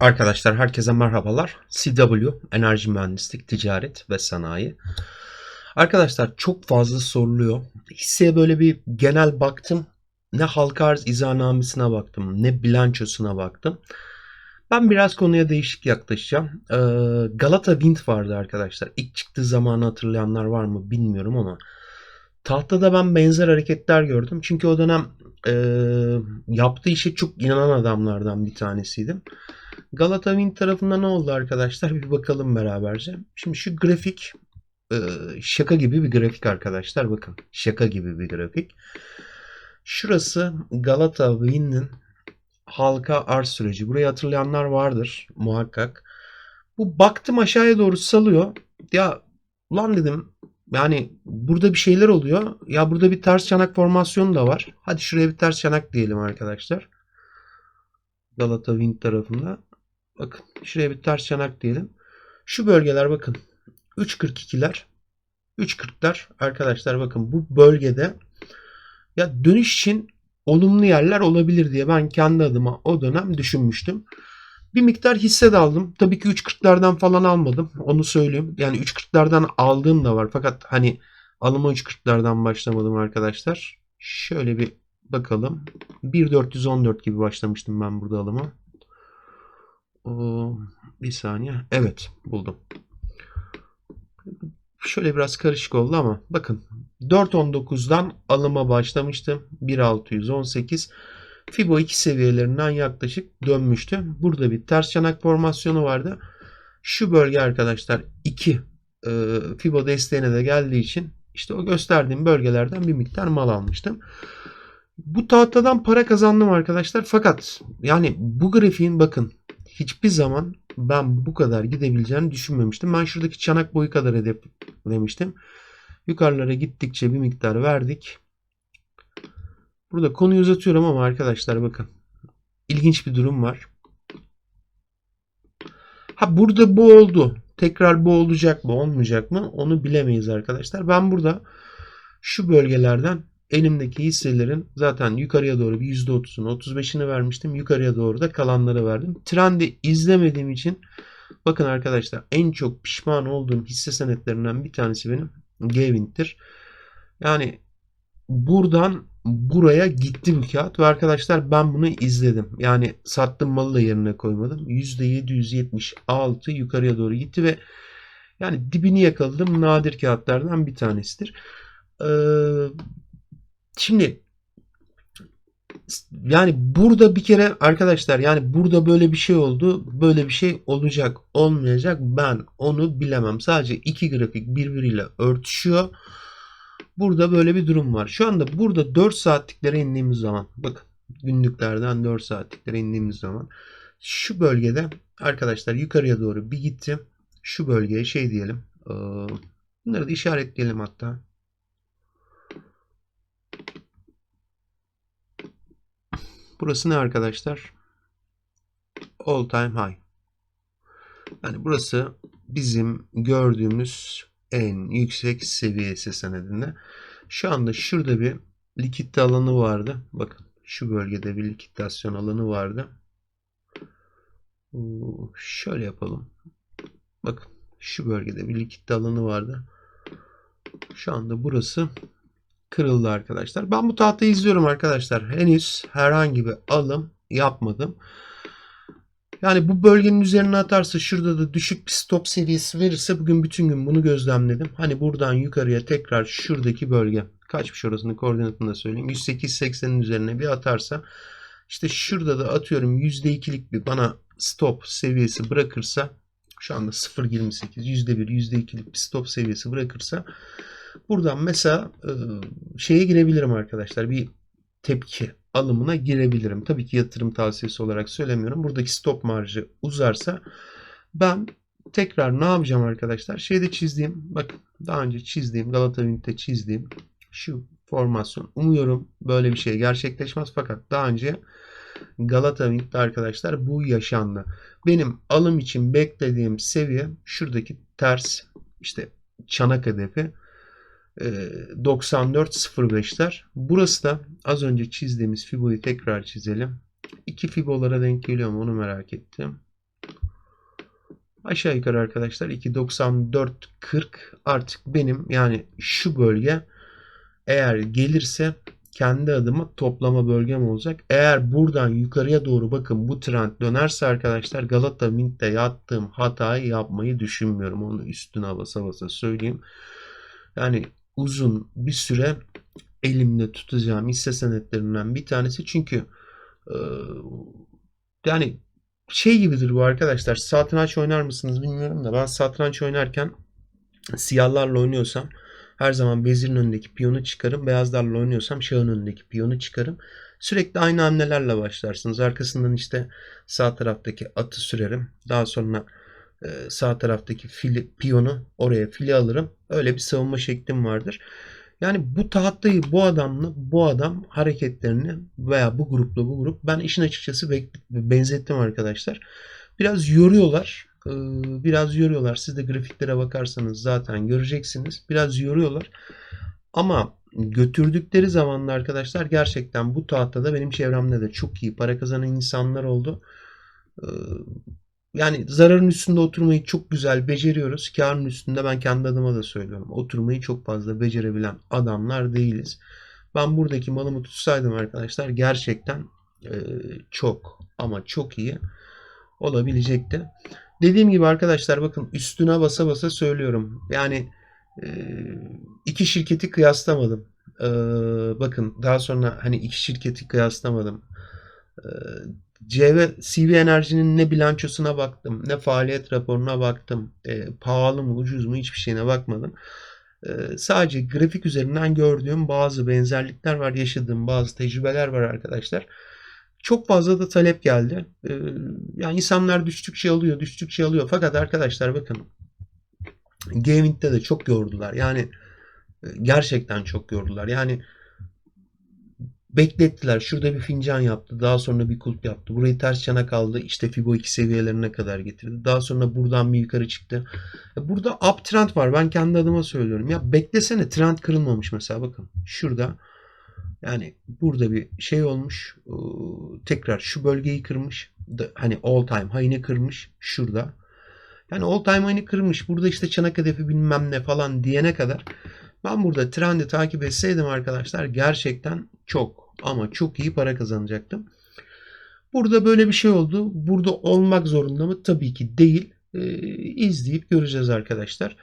Arkadaşlar herkese merhabalar. CW Enerji Mühendislik, Ticaret ve Sanayi. Arkadaşlar çok fazla soruluyor. Hisseye böyle bir genel baktım. Ne halka arz izahnamesine baktım, ne bilançosuna baktım. Ben biraz konuya değişik yaklaşacağım. Ee, Galata Wind vardı arkadaşlar. İlk çıktığı zamanı hatırlayanlar var mı bilmiyorum ama tahtada ben benzer hareketler gördüm. Çünkü o dönem e, yaptığı işe çok inanan adamlardan bir tanesiydim. Galata Wind tarafında ne oldu arkadaşlar? Bir bakalım beraberce. Şimdi şu grafik e, şaka gibi bir grafik arkadaşlar. Bakın şaka gibi bir grafik. Şurası Galata Wind'in halka arz süreci. Burayı hatırlayanlar vardır muhakkak. Bu baktım aşağıya doğru salıyor. Ya ulan dedim yani burada bir şeyler oluyor. Ya burada bir ters çanak formasyonu da var. Hadi şuraya bir ters çanak diyelim arkadaşlar. Galata Wind tarafında. Bakın şuraya bir ters çanak diyelim. Şu bölgeler bakın 3.42'ler 3.40'lar arkadaşlar bakın bu bölgede ya dönüş için olumlu yerler olabilir diye ben kendi adıma o dönem düşünmüştüm. Bir miktar hisse de aldım. Tabii ki 3.40'lardan falan almadım. Onu söyleyeyim. Yani 3.40'lardan aldığım da var. Fakat hani alıma 3.40'lardan başlamadım arkadaşlar. Şöyle bir bakalım. 1.414 gibi başlamıştım ben burada alıma. Oo, bir saniye. Evet buldum. Şöyle biraz karışık oldu ama bakın 4.19'dan alıma başlamıştım. 1.618 Fibo 2 seviyelerinden yaklaşık dönmüştü. Burada bir ters çanak formasyonu vardı. Şu bölge arkadaşlar 2 e, Fibo desteğine de geldiği için işte o gösterdiğim bölgelerden bir miktar mal almıştım. Bu tahtadan para kazandım arkadaşlar. Fakat yani bu grafiğin bakın hiçbir zaman ben bu kadar gidebileceğini düşünmemiştim. Ben şuradaki çanak boyu kadar hedef demiştim. Yukarılara gittikçe bir miktar verdik. Burada konuyu uzatıyorum ama arkadaşlar bakın. İlginç bir durum var. Ha burada bu oldu. Tekrar bu olacak mı olmayacak mı onu bilemeyiz arkadaşlar. Ben burada şu bölgelerden elimdeki hisselerin zaten yukarıya doğru bir %30'unu 35'ini vermiştim. Yukarıya doğru da kalanları verdim. Trendi izlemediğim için bakın arkadaşlar en çok pişman olduğum hisse senetlerinden bir tanesi benim Gavint'tir. Yani buradan buraya gitti bu kağıt ve arkadaşlar ben bunu izledim. Yani sattığım malı da yerine koymadım. %776 yukarıya doğru gitti ve yani dibini yakaladım nadir kağıtlardan bir tanesidir. Ee, Şimdi yani burada bir kere arkadaşlar yani burada böyle bir şey oldu. Böyle bir şey olacak olmayacak ben onu bilemem. Sadece iki grafik birbiriyle örtüşüyor. Burada böyle bir durum var. Şu anda burada 4 saatliklere indiğimiz zaman bakın günlüklerden 4 saatliklere indiğimiz zaman şu bölgede arkadaşlar yukarıya doğru bir gitti. Şu bölgeye şey diyelim. Bunları da işaretleyelim hatta. Burası ne arkadaşlar? All time high. Yani burası bizim gördüğümüz en yüksek seviyesi senedinde. Şu anda şurada bir likitte alanı vardı. Bakın şu bölgede bir likitasyon alanı vardı. Şöyle yapalım. Bakın şu bölgede bir likitte alanı vardı. Şu anda burası kırıldı arkadaşlar. Ben bu tahtayı izliyorum arkadaşlar. Henüz herhangi bir alım yapmadım. Yani bu bölgenin üzerine atarsa şurada da düşük bir stop seviyesi verirse bugün bütün gün bunu gözlemledim. Hani buradan yukarıya tekrar şuradaki bölge kaçmış orasını koordinatını da söyleyeyim. 108.80'in üzerine bir atarsa işte şurada da atıyorum %2'lik bir bana stop seviyesi bırakırsa şu anda 0.28 %1 %2'lik bir stop seviyesi bırakırsa Buradan mesela e, şeye girebilirim arkadaşlar. Bir tepki alımına girebilirim. Tabii ki yatırım tavsiyesi olarak söylemiyorum. Buradaki stop marjı uzarsa ben tekrar ne yapacağım arkadaşlar? Şeyde çizdiğim, bak daha önce çizdiğim, Galata Wind'de çizdiğim şu formasyon. Umuyorum böyle bir şey gerçekleşmez fakat daha önce Galata Wind'de arkadaşlar bu yaşandı. Benim alım için beklediğim seviye şuradaki ters işte çanak hedefi 94.05'ler. Burası da az önce çizdiğimiz Fibo'yu tekrar çizelim. İki Fibo'lara denk geliyor mu onu merak ettim. Aşağı yukarı arkadaşlar 2.94.40 artık benim yani şu bölge eğer gelirse kendi adıma toplama bölgem olacak. Eğer buradan yukarıya doğru bakın bu trend dönerse arkadaşlar Galata Mint'te yattığım hatayı yapmayı düşünmüyorum. Onu üstüne basa basa söyleyeyim. Yani uzun bir süre elimde tutacağım hisse senetlerinden bir tanesi. Çünkü e, yani şey gibidir bu arkadaşlar. Satranç oynar mısınız bilmiyorum da ben satranç oynarken siyahlarla oynuyorsam her zaman vezirin önündeki piyonu çıkarım. Beyazlarla oynuyorsam şahın önündeki piyonu çıkarım. Sürekli aynı hamlelerle başlarsınız. Arkasından işte sağ taraftaki atı sürerim. Daha sonra e, sağ taraftaki fili, piyonu oraya fili alırım. Öyle bir savunma şeklim vardır. Yani bu tahtayı bu adamla bu adam hareketlerini veya bu grupla bu grup ben işin açıkçası benzettim arkadaşlar. Biraz yoruyorlar. Ee, biraz yoruyorlar. Siz de grafiklere bakarsanız zaten göreceksiniz. Biraz yoruyorlar. Ama götürdükleri zamanla arkadaşlar gerçekten bu tahtada benim çevremde de çok iyi para kazanan insanlar oldu. Yani zararın üstünde oturmayı çok güzel beceriyoruz. Karın üstünde ben kendi adıma da söylüyorum. Oturmayı çok fazla becerebilen adamlar değiliz. Ben buradaki malımı tutsaydım arkadaşlar gerçekten e, çok ama çok iyi olabilecekti. Dediğim gibi arkadaşlar bakın üstüne basa basa söylüyorum. Yani e, iki şirketi kıyaslamadım. E, bakın daha sonra hani iki şirketi kıyaslamadım. E, CV, CV Enerji'nin ne bilançosuna baktım, ne faaliyet raporuna baktım. E, pahalı mı, ucuz mu hiçbir şeyine bakmadım. E, sadece grafik üzerinden gördüğüm bazı benzerlikler var, yaşadığım bazı tecrübeler var arkadaşlar. Çok fazla da talep geldi. E, yani insanlar düştükçe alıyor, düştükçe alıyor. Fakat arkadaşlar bakın Gaming'de de çok yordular. Yani e, gerçekten çok yordular. Yani beklettiler. Şurada bir fincan yaptı. Daha sonra bir kulp yaptı. Burayı ters çana kaldı. İşte Fibo 2 seviyelerine kadar getirdi. Daha sonra buradan bir yukarı çıktı. Burada uptrend var. Ben kendi adıma söylüyorum. Ya beklesene trend kırılmamış mesela bakın. Şurada yani burada bir şey olmuş. Tekrar şu bölgeyi kırmış. Hani all time high'ini kırmış. Şurada. Yani all time high'ini kırmış. Burada işte çanak hedefi bilmem ne falan diyene kadar ben burada trendi takip etseydim arkadaşlar gerçekten çok ama çok iyi para kazanacaktım. Burada böyle bir şey oldu. Burada olmak zorunda mı? Tabii ki değil. Ee, izleyip göreceğiz arkadaşlar.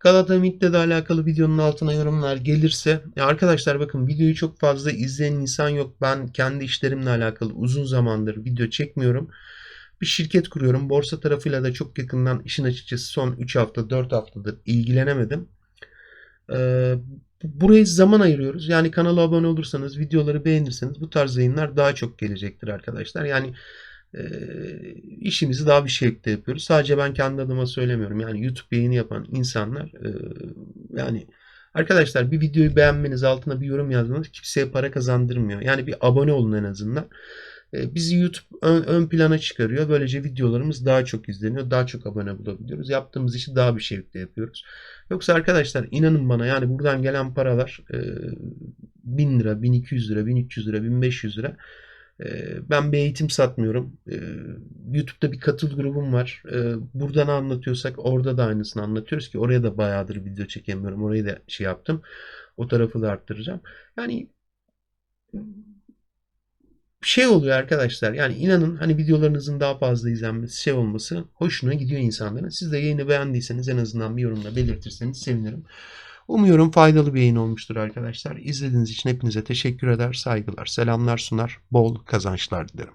Galata Mid'le de alakalı videonun altına yorumlar gelirse. Ya arkadaşlar bakın videoyu çok fazla izleyen insan yok. Ben kendi işlerimle alakalı uzun zamandır video çekmiyorum. Bir şirket kuruyorum. Borsa tarafıyla da çok yakından işin açıkçası son 3 hafta 4 haftadır ilgilenemedim. Ee, buraya zaman ayırıyoruz. Yani kanala abone olursanız, videoları beğenirseniz bu tarz yayınlar daha çok gelecektir arkadaşlar. Yani e, işimizi daha bir şekilde yapıyoruz. Sadece ben kendi adıma söylemiyorum. Yani YouTube yayını yapan insanlar e, yani arkadaşlar bir videoyu beğenmeniz, altına bir yorum yazmanız kimseye para kazandırmıyor. Yani bir abone olun en azından. E, bizi YouTube ön, ön plana çıkarıyor. Böylece videolarımız daha çok izleniyor. Daha çok abone bulabiliyoruz. Yaptığımız işi daha bir şekilde yapıyoruz. Yoksa arkadaşlar inanın bana yani buradan gelen paralar e, 1000 lira, 1200 lira, 1300 lira, 1500 lira. E, ben bir eğitim satmıyorum. E, YouTube'da bir katıl grubum var. E, buradan anlatıyorsak orada da aynısını anlatıyoruz ki oraya da bayağıdır video çekemiyorum. Orayı da şey yaptım. O tarafı da arttıracağım. Yani şey oluyor arkadaşlar. Yani inanın hani videolarınızın daha fazla izlenmesi, şey olması hoşuna gidiyor insanların. Siz de yayını beğendiyseniz en azından bir yorumla belirtirseniz sevinirim. Umuyorum faydalı bir yayın olmuştur arkadaşlar. İzlediğiniz için hepinize teşekkür eder, saygılar, selamlar sunar, bol kazançlar dilerim.